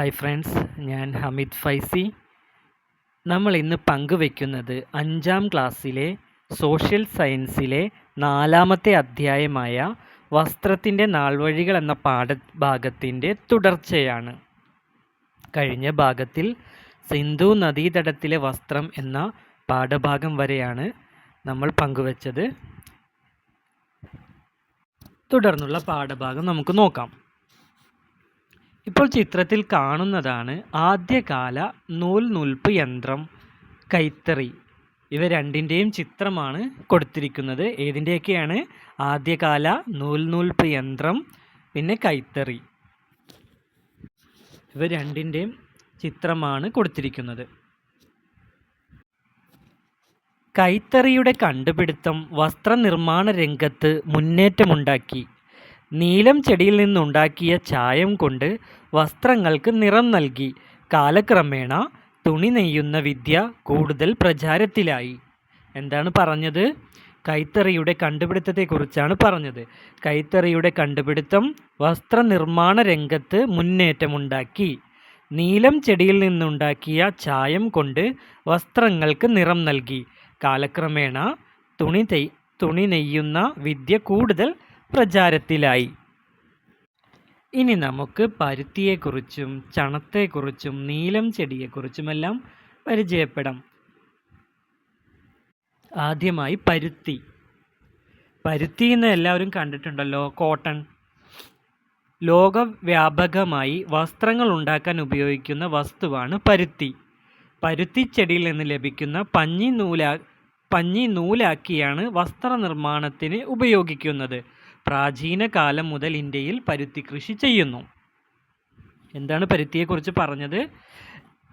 Hi friends ഞാൻ ഹമീദ് ഫൈസി. നമ്മൾ ഇന്ന് പങ്കുവെക്കുന്നത് അഞ്ചാം ക്ലാസ്സിലെ സോഷ്യൽ സയൻസിലെ നാലാമത്തെ അധ്യായമായ വസ്ത്രത്തിന്റെ നാൾവഴികൾ എന്ന പാഠ ഭാഗത്തിന്റെ തുടർച്ചയാണ്. കഴിഞ്ഞ ഭാഗത്തിൽ സിന്ധു നദീതടത്തിലെ വസ്ത്രം എന്ന പാഠഭാഗം വരെയാണ് നമ്മൾ പങ്കുവച്ചത്. തുടർന്നുള്ള പാഠഭാഗം നമുക്ക് നോക്കാം. ഇപ്പോൾ ചിത്രത്തിൽ കാണുന്നതാണ് ആദ്യകാല നൂൽ നൂൽപ്പ് യന്ത്രം കൈത്തറി. ഇവ രണ്ടിന്റെയും ചിത്രമാണ് കൊടുത്തിരിക്കുന്നത്. ഏതിന്റെയൊക്കെയാണ്? ആദ്യകാല നൂൽ നൂൽപ്പ് യന്ത്രം പിന്നെ കൈത്തറി. ഇവ രണ്ടിന്റെയും ചിത്രമാണ് കൊടുത്തിരിക്കുന്നത്. കൈത്തറിയുടെ കണ്ടുപിടുത്തം വസ്ത്രനിർമ്മാണ രംഗത്ത് മുന്നേറ്റമുണ്ടാക്കി. നീലം ചെടിയിൽ നിന്നുണ്ടാക്കിയ ചായം കൊണ്ട് വസ്ത്രങ്ങൾക്ക് നിറം നൽകി. കാലക്രമേണ തുണി നെയ്യുന്ന വിദ്യ കൂടുതൽ പ്രചാരത്തിലായി. എന്താണ് പറഞ്ഞത്? കൈത്തറിയുടെ കണ്ടുപിടുത്തത്തെക്കുറിച്ചാണ് പറഞ്ഞത്. കൈത്തറിയുടെ കണ്ടുപിടുത്തം വസ്ത്രനിർമ്മാണ രംഗത്ത് മുന്നേറ്റമുണ്ടാക്കി. നീലം ചെടിയിൽ നിന്നുണ്ടാക്കിയ ചായം കൊണ്ട് വസ്ത്രങ്ങൾക്ക് നിറം നൽകി. കാലക്രമേണ തുണി തുണി നെയ്യുന്ന വിദ്യ കൂടുതൽ പ്രചാരത്തിലായി. ഇനി നമുക്ക് പരുത്തിയെക്കുറിച്ചും ചണത്തെക്കുറിച്ചും നീലം ചെടിയെക്കുറിച്ചുമെല്ലാം പരിചയപ്പെടാം. ആദ്യമായി പരുത്തി. പരുത്തി എന്ന് എല്ലാവരും കണ്ടിട്ടുണ്ടല്ലോ കോട്ടൺ. ലോകവ്യാപകമായി വസ്ത്രങ്ങൾ ഉണ്ടാക്കാൻ ഉപയോഗിക്കുന്ന വസ്തുവാണ് പരുത്തി. പരുത്തി ചെടിയിൽ നിന്ന് ലഭിക്കുന്ന പഞ്ഞി നൂലാ പഞ്ഞി നൂലാക്കിയാണ് വസ്ത്രനിർമ്മാണത്തിന് ഉപയോഗിക്കുന്നത്. പ്രാചീന കാലം മുതൽ ഇന്ത്യയിൽ പരുത്തി കൃഷി ചെയ്യുന്നു. എന്താണ് പരുത്തിയെക്കുറിച്ച് പറഞ്ഞത്?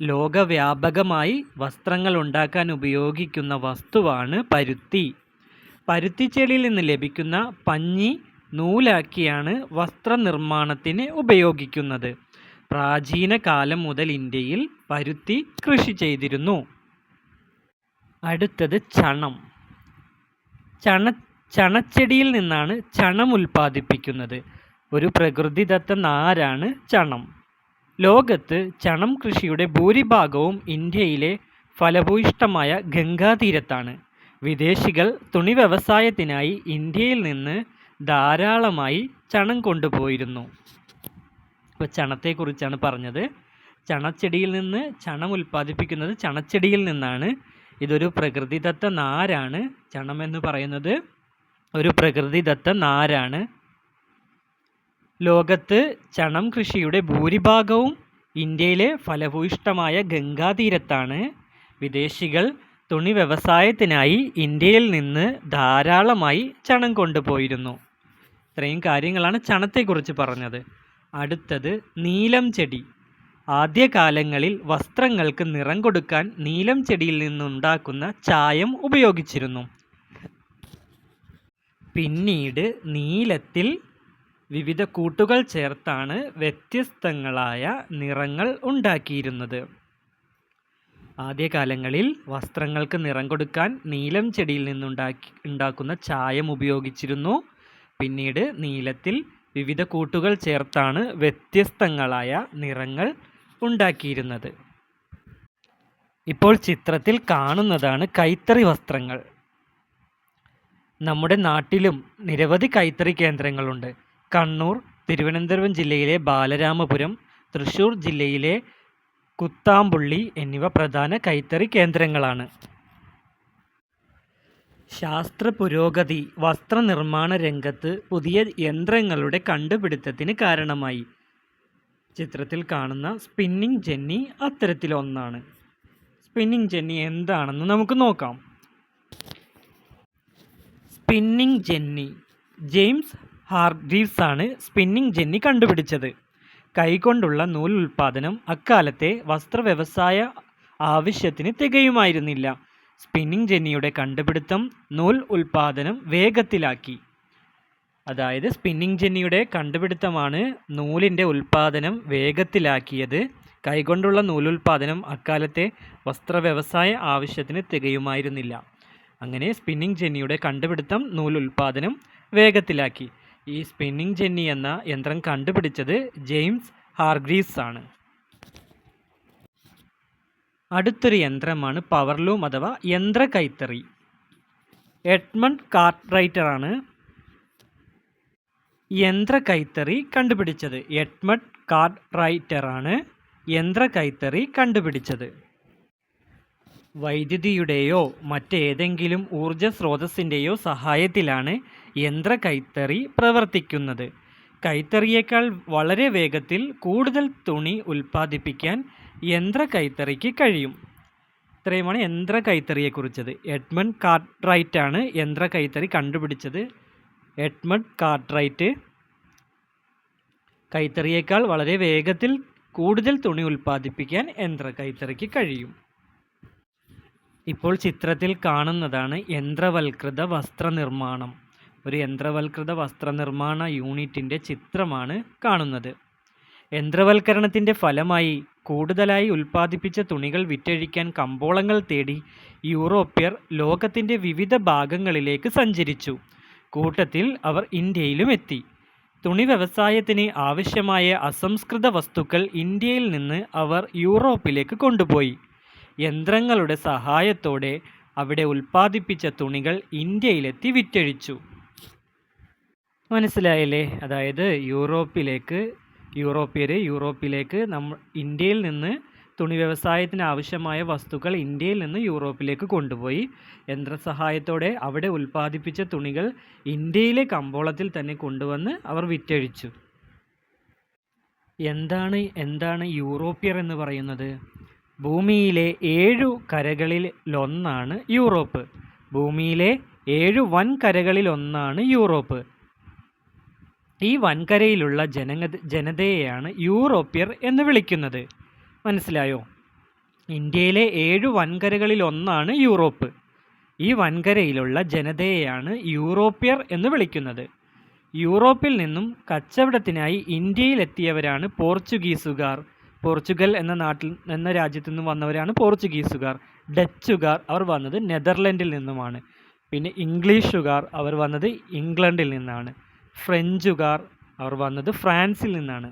ലോകവ്യാപകമായി വസ്ത്രങ്ങൾ ഉണ്ടാക്കാൻ ഉപയോഗിക്കുന്ന വസ്തുവാണ് പരുത്തി. പരുത്തിച്ചെടിയിൽ നിന്ന് ലഭിക്കുന്ന പഞ്ഞി നൂലാക്കിയാണ് വസ്ത്രനിർമ്മാണത്തിന് ഉപയോഗിക്കുന്നത്. പ്രാചീന കാലം മുതൽ ഇന്ത്യയിൽ പരുത്തി കൃഷി ചെയ്തിരുന്നു. അടുത്തത് ചണം. ചണ ചണച്ചെടിയിൽ നിന്നാണ് ചണം ഉൽപ്പാദിപ്പിക്കുന്നത്. ഒരു പ്രകൃതിദത്ത നാരാണ് ചണം? ലോകത്ത് ചണം കൃഷിയുടെ ഭൂരിഭാഗവും ഇന്ത്യയിലെ ഫലഭൂയിഷ്ടമായ ഗംഗാതീരത്താണ്. വിദേശികൾ തുണി വ്യവസായത്തിനായി ഇന്ത്യയിൽ നിന്ന് ധാരാളമായി ചണം കൊണ്ടുപോയിരുന്നു. ഇപ്പോൾ ചണത്തെക്കുറിച്ചാണ് പറഞ്ഞത്. ചണച്ചെടിയിൽ നിന്ന് ചണം ഉൽപ്പാദിപ്പിക്കുന്നത് ചണച്ചെടിയിൽ നിന്നാണ്. ഇതൊരു പ്രകൃതിദത്ത നാരാണ് ചണം എന്ന് പറയുന്നത്? ഒരു പ്രകൃതിദത്ത നാരാണ്. ലോകത്ത് ചണം കൃഷിയുടെ ഭൂരിഭാഗവും ഇന്ത്യയിലെ ഫലഭൂയിഷ്ഠമായ ഗംഗാതീരത്താണ്. വിദേശികൾ തുണി വ്യവസായത്തിനായി ഇന്ത്യയിൽ നിന്ന് ധാരാളമായി ചണം കൊണ്ടുപോയിരുന്നു. ഇത്രയും കാര്യങ്ങളാണ് ചണത്തെക്കുറിച്ച് പറഞ്ഞത്. അടുത്തത് നീലം ചെടി. ആദ്യകാലങ്ങളിൽ വസ്ത്രങ്ങൾക്ക് നിറം കൊടുക്കാൻ നീലം ചെടിയിൽ നിന്നുണ്ടാക്കുന്ന ചായം ഉപയോഗിച്ചിരുന്നു. പിന്നീട് നീലത്തിൽ വിവിധ കൂട്ടുകൾ ചേർത്താണ് വ്യത്യസ്തങ്ങളായ നിറങ്ങൾ ഉണ്ടാക്കിയിരുന്നത്. ആദ്യകാലങ്ങളിൽ വസ്ത്രങ്ങൾക്ക് നിറം കൊടുക്കാൻ നീലം ചെടിയിൽ നിന്നുണ്ടാക്കി ഉണ്ടാക്കുന്ന ചായം ഉപയോഗിച്ചിരുന്നു. പിന്നീട് നീലത്തിൽ വിവിധ കൂട്ടുകൾ ചേർത്താണ് വ്യത്യസ്തങ്ങളായ നിറങ്ങൾ ഉണ്ടാക്കിയിരുന്നത്. ഇപ്പോൾ ചിത്രത്തിൽ കാണുന്നതാണ് കൈത്തറി വസ്ത്രങ്ങൾ. നമ്മുടെ നാട്ടിലും നിരവധി കൈത്തറി കേന്ദ്രങ്ങളുണ്ട്. കണ്ണൂർ തിരുവനന്തപുരം ജില്ലയിലെ ബാലരാമപുരം തൃശ്ശൂർ ജില്ലയിലെ കുത്താമ്പുള്ളി എന്നിവ പ്രധാന കൈത്തറി കേന്ദ്രങ്ങളാണ്. ശാസ്ത്ര പുരോഗതി വസ്ത്രനിർമ്മാണ രംഗത്ത് പുതിയ യന്ത്രങ്ങളുടെ കണ്ടുപിടുത്തത്തിന് കാരണമായി. ചിത്രത്തിൽ കാണുന്ന സ്പിന്നിംഗ് ജെന്നി അത്തരത്തിലൊന്നാണ്. സ്പിന്നിംഗ് ജെന്നി എന്താണെന്ന് നമുക്ക് നോക്കാം. Spinning jenny. ജെയിംസ് ഹാർഗ്രീവ്സ് ആണ് സ്പിന്നിങ് ജെന്നി കണ്ടുപിടിച്ചത്. കൈകൊണ്ടുള്ള നൂൽ ഉൽപ്പാദനം അക്കാലത്തെ വസ്ത്ര വ്യവസായ ആവശ്യത്തിന് തികയുമായിരുന്നില്ല. സ്പിന്നിങ് ജെന്നിയുടെ കണ്ടുപിടുത്തം നൂൽ ഉൽപ്പാദനം വേഗത്തിലാക്കി. അതായത് സ്പിന്നിങ് ജെന്നിയുടെ കണ്ടുപിടുത്തമാണ് നൂലിന്റെ ഉൽപ്പാദനം വേഗത്തിലാക്കിയത്. കൈകൊണ്ടുള്ള നൂലുൽപാദനം അക്കാലത്തെ വസ്ത്ര വ്യവസായ ആവശ്യത്തിന് തികയുമായിരുന്നില്ല. അങ്ങനെ സ്പിന്നിംഗ് ജെന്നിയുടെ കണ്ടുപിടുത്തം നൂൽ ഉൽപാദനം വേഗത്തിലാക്കി. ഈ സ്പിന്നിംഗ് ജെന്നി എന്ന യന്ത്രം കണ്ടുപിടിച്ചത് ജെയിംസ് ഹാർഗ്രീസ് ആണ്. അടുത്തൊരു യന്ത്രമാണ് പവർലൂം അഥവാ യന്ത്ര കൈത്തറി. എഡ്മണ്ട് കാർട്ട്റൈറ്ററാണ് യന്ത്ര കൈത്തറി കണ്ടുപിടിച്ചത്. എഡ്മണ്ട് കാർട്ട്റൈറ്ററാണ് യന്ത്ര കൈത്തറി കണ്ടുപിടിച്ചത്. വൈദ്യുതിയുടെയോ മറ്റേതെങ്കിലും ഊർജ സ്രോതസ്സിന്റെയോ സഹായത്തിലാണ് യന്ത്ര കൈത്തറി പ്രവർത്തിക്കുന്നത്. കൈത്തറിയേക്കാൾ വളരെ വേഗത്തിൽ കൂടുതൽ തുണി ഉൽപ്പാദിപ്പിക്കാൻ യന്ത്ര കൈത്തറിക്ക് കഴിയും. ഇത്രയുമാണ് യന്ത്ര കൈത്തറിയെക്കുറിച്ചത് എഡ്മണ്ട് കാർട്ട്റൈറ്റ് ആണ് യന്ത്ര കൈത്തറി കണ്ടുപിടിച്ചത്. എഡ്മണ്ട് കാർട്ട്റൈറ്റ് കൈത്തറിയേക്കാൾ വളരെ വേഗത്തിൽ കൂടുതൽ തുണി ഉൽപ്പാദിപ്പിക്കാൻ യന്ത്ര കൈത്തറിക്ക് കഴിയും. ഇപ്പോൾ ചിത്രത്തിൽ കാണുന്നതാണ് യന്ത്രവൽകൃത വസ്ത്രനിർമ്മാണം. ഒരു യന്ത്രവൽകൃത വസ്ത്രനിർമ്മാണ യൂണിറ്റിന്റെ ചിത്രമാണ് കാണുന്നത്. യന്ത്രവൽക്കരണത്തിന്റെ ഫലമായി കൂടുതലായി ഉൽപ്പാദിപ്പിച്ച തുണികൾ വിറ്റഴിക്കാൻ കമ്പോളങ്ങൾ തേടി യൂറോപ്യർ ലോകത്തിന്റെ വിവിധ ഭാഗങ്ങളിലേക്ക് സഞ്ചരിച്ചു. കൂട്ടത്തിൽ അവർ ഇന്ത്യയിലും എത്തി. തുണി വ്യവസായത്തിന് ആവശ്യമായ അസംസ്കൃത വസ്തുക്കൾ ഇന്ത്യയിൽ നിന്ന് അവർ യൂറോപ്പിലേക്ക് കൊണ്ടുപോയി. യന്ത്രങ്ങളുടെ സഹായത്തോടെ അവിടെ ഉൽപ്പാദിപ്പിച്ച തുണികൾ ഇന്ത്യയിലെത്തി വിറ്റഴിച്ചു. മനസ്സിലായല്ലേ? അതായത് യൂറോപ്പിലേക്ക് യൂറോപ്യർ യൂറോപ്പിലേക്ക് നമ്മ ഇന്ത്യയിൽ നിന്ന് തുണി വ്യവസായത്തിന് ആവശ്യമായ വസ്തുക്കൾ ഇന്ത്യയിൽ നിന്ന് യൂറോപ്പിലേക്ക് കൊണ്ടുപോയി. യന്ത്രസഹായത്തോടെ അവിടെ ഉൽപ്പാദിപ്പിച്ച തുണികൾ ഇന്ത്യയിലെ കമ്പോളത്തിൽ തന്നെ കൊണ്ടുവന്ന് അവർ വിറ്റഴിച്ചു. എന്താണ് എന്താണ് യൂറോപ്യർ എന്ന് പറയുന്നത്? ഭൂമിയിലെ ഏഴു കരകളിലൊന്നാണ് യൂറോപ്പ്. ഭൂമിയിലെ ഏഴു വൻകരകളിലൊന്നാണ് യൂറോപ്പ്. ഈ വൻകരയിലുള്ള ജനങ്ങ ജനതയെയാണ് യൂറോപ്യർ എന്ന് വിളിക്കുന്നത്. മനസ്സിലായോ? ഇന്ത്യയിലെ ഏഴു വൻകരകളിലൊന്നാണ് യൂറോപ്പ്. ഈ വൻകരയിലുള്ള ജനതയെയാണ് യൂറോപ്യർ എന്ന് വിളിക്കുന്നത്. യൂറോപ്പിൽ നിന്നും കച്ചവടത്തിനായി ഇന്ത്യയിലെത്തിയവരാണ് പോർച്ചുഗീസുകാർ. പോർച്ചുഗൽ എന്ന നാട്ടിൽ എന്ന രാജ്യത്തു നിന്നും വന്നവരാണ് പോർച്ചുഗീസുകാർ. ഡച്ചുകാർ അവർ വന്നത് നെതർലൻഡിൽ നിന്നുമാണ്. പിന്നെ ഇംഗ്ലീഷുകാർ അവർ വന്നത് ഇംഗ്ലണ്ടിൽ നിന്നാണ്. ഫ്രഞ്ചുകാർ അവർ വന്നത് ഫ്രാൻസിൽ നിന്നാണ്.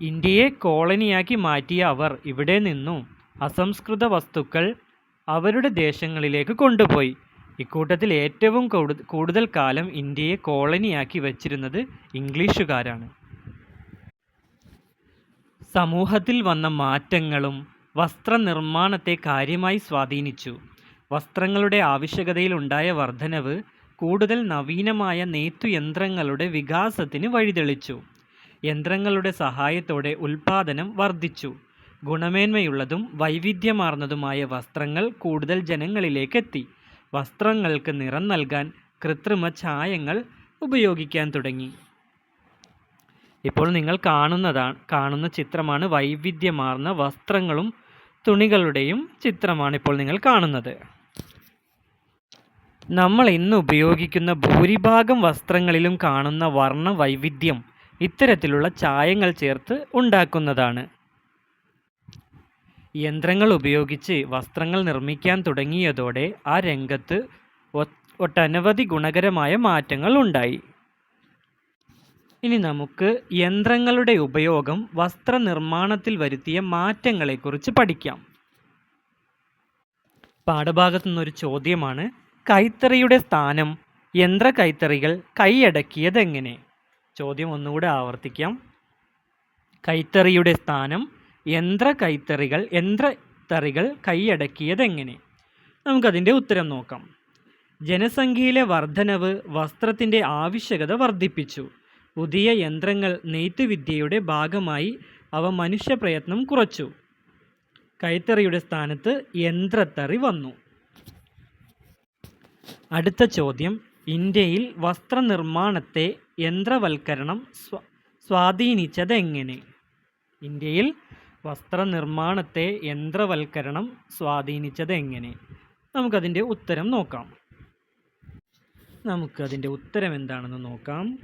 ഇന്ത്യയെ കോളനിയാക്കി മാറ്റിയ അവർ ഇവിടെ നിന്നും അസംസ്കൃത വസ്തുക്കൾ അവരുടെ ദേശങ്ങളിലേക്ക് കൊണ്ടുപോയി. ഇക്കൂട്ടത്തിൽ ഏറ്റവും കൂടുതൽ കാലം ഇന്ത്യയെ കോളനിയാക്കി വച്ചിരുന്നത് ഇംഗ്ലീഷുകാരാണ്. സമൂഹത്തിൽ വന്ന മാറ്റങ്ങളും വസ്ത്രനിർമ്മാണത്തെ കാര്യമായി സ്വാധീനിച്ചു. വസ്ത്രങ്ങളുടെ ആവശ്യകതയിലുണ്ടായ വർധനവ് കൂടുതൽ നവീനമായ നെയ്ത്തുയന്ത്രങ്ങളുടെ വികാസത്തിന് വഴിതെളിച്ചു. യന്ത്രങ്ങളുടെ സഹായത്തോടെ ഉൽപാദനം വർദ്ധിച്ചു. ഗുണമേന്മയുള്ളതും വൈവിധ്യമാർന്നതുമായ വസ്ത്രങ്ങൾ കൂടുതൽ ജനങ്ങളിലേക്കെത്തി. വസ്ത്രങ്ങൾക്ക് നിറം നൽകാൻ കൃത്രിമ ഛായങ്ങൾ ഉപയോഗിക്കാൻ തുടങ്ങി. ഇപ്പോൾ നിങ്ങൾ കാണുന്നതാണ് കാണുന്ന ചിത്രമാണ് വൈവിധ്യമാർന്ന വസ്ത്രങ്ങളും തുണികളുടെയും ചിത്രമാണ് ഇപ്പോൾ നിങ്ങൾ കാണുന്നത്. നമ്മൾ ഇന്ന് ഉപയോഗിക്കുന്ന ഭൂരിഭാഗം വസ്ത്രങ്ങളിലും കാണുന്ന വർണ വൈവിധ്യം ഇത്തരത്തിലുള്ള ചായങ്ങൾ ചേർത്ത് ഉണ്ടാക്കുന്നതാണ്. യന്ത്രങ്ങൾ ഉപയോഗിച്ച് വസ്ത്രങ്ങൾ നിർമ്മിക്കാൻ തുടങ്ങിയതോടെ ആ രംഗത്ത് ഒട്ടനവധി ഗുണകരമായ മാറ്റങ്ങൾ ഉണ്ടായി. ഇനി നമുക്ക് യന്ത്രങ്ങളുടെ ഉപയോഗം വസ്ത്രനിർമ്മാണത്തിൽ വരുത്തിയ മാറ്റങ്ങളെക്കുറിച്ച് പഠിക്കാം. പാഠഭാഗത്തു നിന്നൊരു ചോദ്യമാണ് കൈത്തറിയുടെ സ്ഥാനം യന്ത്ര കൈത്തറികൾ കൈയടക്കിയതെങ്ങനെ? ചോദ്യം ഒന്നുകൂടെ ആവർത്തിക്കാം. കൈത്തറിയുടെ സ്ഥാനം യന്ത്ര കൈത്തറികൾ യന്ത്രത്തറികൾ കൈയടക്കിയതെങ്ങനെ? നമുക്കതിന്റെ ഉത്തരം നോക്കാം. ജനസംഖ്യയിലെ വർധനവ് വസ്ത്രത്തിന്റെ ആവശ്യകത വർദ്ധിപ്പിച്ചു. പുതിയ യന്ത്രങ്ങൾ നെയ്ത്തുവിദ്യയുടെ ഭാഗമായി അവ മനുഷ്യപ്രയത്നം കുറച്ചു. കൈത്തറിയുടെ സ്ഥാനത്ത് യന്ത്രത്തറി വന്നു. അടുത്ത ചോദ്യം. ഇന്ത്യയിൽ വസ്ത്രനിർമ്മാണത്തെ യന്ത്രവൽക്കരണം സ്വ സ്വാധീനിച്ചത് എങ്ങനെ ഇന്ത്യയിൽ വസ്ത്രനിർമ്മാണത്തെ യന്ത്രവൽക്കരണം സ്വാധീനിച്ചത് എങ്ങനെ നമുക്കതിന്റെ ഉത്തരം നോക്കാം. നമുക്കതിന്റെ ഉത്തരം എന്താണെന്ന് നോക്കാം.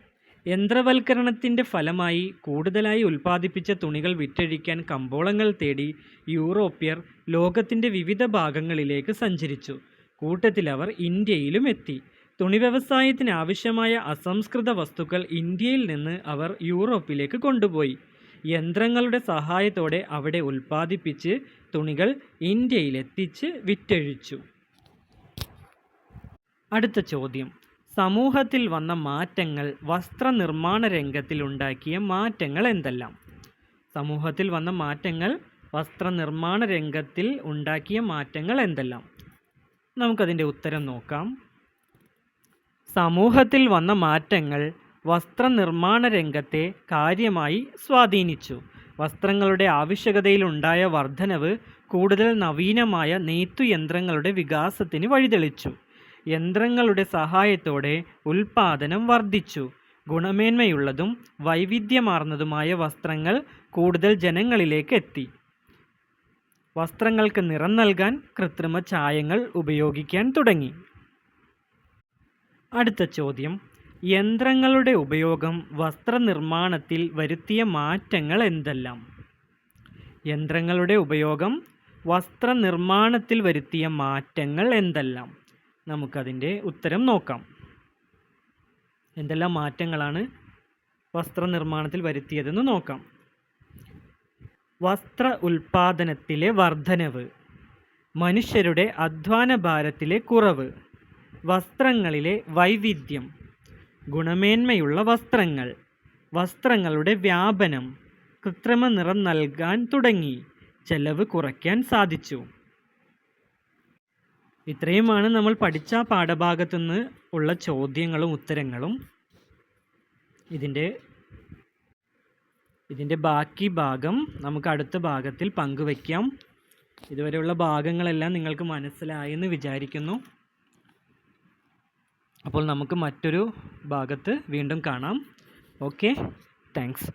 യന്ത്രവൽക്കരണത്തിന്റെ ഫലമായി കൂടുതലായി ഉൽപ്പാദിപ്പിച്ച തുണികൾ വിറ്റഴിക്കാൻ കമ്പോളങ്ങൾ തേടി യൂറോപ്യർ ലോകത്തിന്റെ വിവിധ ഭാഗങ്ങളിലേക്ക് സഞ്ചരിച്ചു. കൂട്ടത്തിൽ അവർ ഇന്ത്യയിലും എത്തി. തുണി വ്യവസായത്തിന് ആവശ്യമായ അസംസ്കൃത വസ്തുക്കൾ ഇന്ത്യയിൽ നിന്ന് അവർ യൂറോപ്പിലേക്ക് കൊണ്ടുപോയി. യന്ത്രങ്ങളുടെ സഹായത്തോടെ അവിടെ ഉൽപ്പാദിപ്പിച്ച് തുണികൾ ഇന്ത്യയിലെത്തിച്ച് വിറ്റഴിച്ചു. അടുത്ത ചോദ്യം. സമൂഹത്തിൽ വന്ന മാറ്റങ്ങൾ വസ്ത്രനിർമ്മാണ രംഗത്തിൽ ഉണ്ടാക്കിയ മാറ്റങ്ങൾ എന്തെല്ലാം? സമൂഹത്തിൽ വന്ന മാറ്റങ്ങൾ വസ്ത്രനിർമ്മാണ രംഗത്തിൽ ഉണ്ടാക്കിയ മാറ്റങ്ങൾ എന്തെല്ലാം? നമുക്കതിന്റെ ഉത്തരം നോക്കാം. സമൂഹത്തിൽ വന്ന മാറ്റങ്ങൾ വസ്ത്രനിർമ്മാണ രംഗത്തെ കാര്യമായി സ്വാധീനിച്ചു. വസ്ത്രങ്ങളുടെ ആവശ്യകതയിലുണ്ടായ വർധനവ് കൂടുതൽ നവീനമായ നെയ്ത്തുയന്ത്രങ്ങളുടെ വികാസത്തിന് വഴിതെളിച്ചു. യന്ത്രങ്ങളുടെ സഹായത്തോടെ ഉൽപാദനം വർദ്ധിച്ചു. ഗുണമേന്മയുള്ളതും വൈവിധ്യമാർന്നതുമായ വസ്ത്രങ്ങൾ കൂടുതൽ ജനങ്ങളിലേക്ക് എത്തി. വസ്ത്രങ്ങൾക്ക് നിറം നൽകാൻ കൃത്രിമ ചായങ്ങൾ ഉപയോഗിക്കാൻ തുടങ്ങി. അടുത്ത ചോദ്യം. യന്ത്രങ്ങളുടെ ഉപയോഗം വസ്ത്രനിർമ്മാണത്തിൽ വരുത്തിയ മാറ്റങ്ങൾ എന്തെല്ലാം? യന്ത്രങ്ങളുടെ ഉപയോഗം വസ്ത്രനിർമ്മാണത്തിൽ വരുത്തിയ മാറ്റങ്ങൾ എന്തെല്ലാം? നമുക്കതിന്റെ ഉത്തരം നോക്കാം. എന്തെല്ലാം മാറ്റങ്ങളാണ് വസ്ത്രനിർമ്മാണത്തിൽ വരുത്തിയതെന്ന് നോക്കാം. വസ്ത്ര ഉൽപാദനത്തിലെ വർധനവ് മനുഷ്യരുടെ അധ്വാന ഭാരത്തിലെ കുറവ് വസ്ത്രങ്ങളിലെ വൈവിധ്യം ഗുണമേന്മയുള്ള വസ്ത്രങ്ങൾ വസ്ത്രങ്ങളുടെ വ്യാപനം കൃത്രിമ നിറം നൽകാൻ തുടങ്ങി ചെലവ് കുറയ്ക്കാൻ സാധിച്ചു. ഇത്രയുമാണ് നമ്മൾ പഠിച്ച പാഠഭാഗത്തു നിന്ന് ഉള്ള ചോദ്യങ്ങളും ഉത്തരങ്ങളും. ഇതിന്റെ ഇതിന്റെ ബാക്കി ഭാഗം നമുക്ക് അടുത്ത ഭാഗത്തിൽ പങ്കുവയ്ക്കാം. ഇതുവരെയുള്ള ഭാഗങ്ങളെല്ലാം നിങ്ങൾക്ക് മനസ്സിലായെന്ന് വിചാരിക്കുന്നു. അപ്പോൾ നമുക്ക് മറ്റൊരു ഭാഗത്ത് വീണ്ടും കാണാം. Okay thanks.